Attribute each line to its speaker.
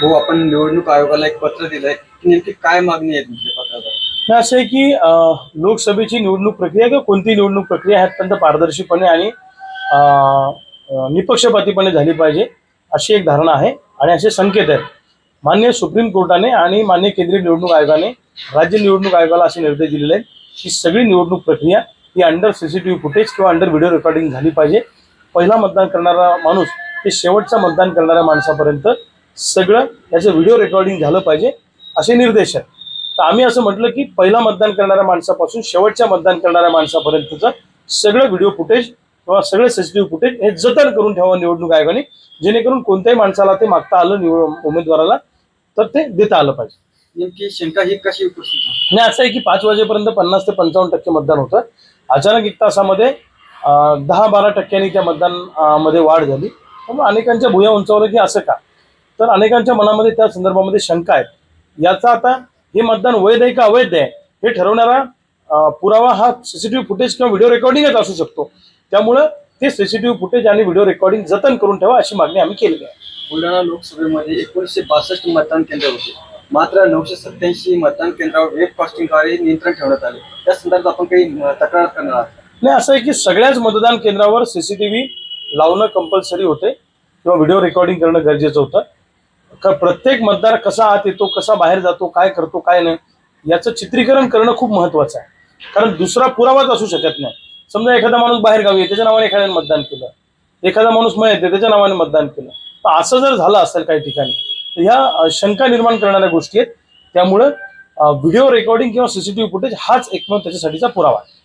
Speaker 1: भाऊ आपण निवडणूक आयोगाला एक पत्र दिलंय. नेमकी काय मागणी आहे तुमच्या पत्रावर?
Speaker 2: असं आहे की लोकसभेची निवडणूक प्रक्रिया किंवा कोणती निवडणूक प्रक्रिया ही अत्यंत पारदर्शीपणे आणि निपक्षपातीपणे झाली पाहिजे अशी एक धारणा आहे आणि असे संकेत आहेत. मान्य सुप्रीम कोर्टाने आणि मान्य केंद्रीय निवडणूक आयोगाने राज्य निवडणूक आयोगाला असे निर्देश दिलेले आहेत की सगळी निवडणूक प्रक्रिया ही अंडर सीसीटीव्ही फुटेज किंवा अंडर व्हिडिओ रेकॉर्डिंग झाली पाहिजे. पहिला मतदान करणारा माणूस ते शेवटचा मतदान करणाऱ्या माणसापर्यंत सगळं याचं व्हिडिओ रेकॉर्डिंग झालं पाहिजे असे निर्देश आहेत. तर आम्ही असं म्हटलं की पहिला मतदान करणाऱ्या माणसापासून शेवटच्या मतदान करणाऱ्या माणसापर्यंतचं सगळं व्हिडिओ फुटेज किंवा सगळे सीसीटीव्ही फुटेज हे जतन करून ठेवावं निवडणूक आयोगाने जेणेकरून कोणत्याही माणसाला ते मागता आलं निवड उमेदवाराला तर ते देता आलं पाहिजे.
Speaker 1: नेमकी शंका ही कशी उपस्थित होती?
Speaker 2: आणि असं आहे की पाच वाजेपर्यंत पन्नास ते पंचावन्न टक्के मतदान होतं. अचानक एक तासामध्ये अं, दहा बारा टक्क्यांनी त्या मतदान अं, मध्ये वाढ झाली. त्यामुळे अनेकांच्या भुया उंचावलं की असं का? तर अनेकांच्या मनामध्ये त्या संदर्भामध्ये शंका आहेत. याचा आता हे मतदान वैध आहे का अवैध आहे हे ठरवणारा पुरावा हा सीसीटीव्ही फुटेज किंवा व्हिडिओ रेकॉर्डिंगच असू शकतो. त्यामुळं ते सीसीटीव्ही फुटेज आणि व्हिडिओ रेकॉर्डिंग जतन करून ठेवा अशी मागणी आम्ही केलेली आहे.
Speaker 1: बुलढाणा लोकसभेमध्ये एकोणीसशे बासष्ट मतदान केंद्र होते. मात्र नऊशे सत्याऐंशी मतदान केंद्रावर वेब कास्टिंगद्वारे नियंत्रण ठेवण्यात आले. त्या संदर्भात आपण काही तक्रार करणार आहात.
Speaker 2: नाही असं आहे की सगळ्याच मतदान केंद्रावर सीसीटीव्ही लावणं कंपल्सरी होते किंवा व्हिडिओ रेकॉर्डिंग करणं गरजेचं होतं. प्रत्येक मतदार कसा आत येतो कसा बाहेर जातो काय करतो काय नाही याचं चित्रीकरण करणं खूप महत्वाचं आहे. कारण दुसरा पुरावाच असू शकत नाही. समजा एखादा माणूस बाहेर गावी त्याच्या नावाने एखाद्याने मतदान केलं. एखादा माणूस मय येते त्याच्या नावाने मतदान केलं. तर असं जर झालं असेल काही ठिकाणी तर ह्या शंका निर्माण करणाऱ्या गोष्टी आहेत. त्यामुळं व्हिडिओ रेकॉर्डिंग किंवा सीसीटीव्ही फुटेज हाच एकमेव त्याच्यासाठीचा पुरावा आहे.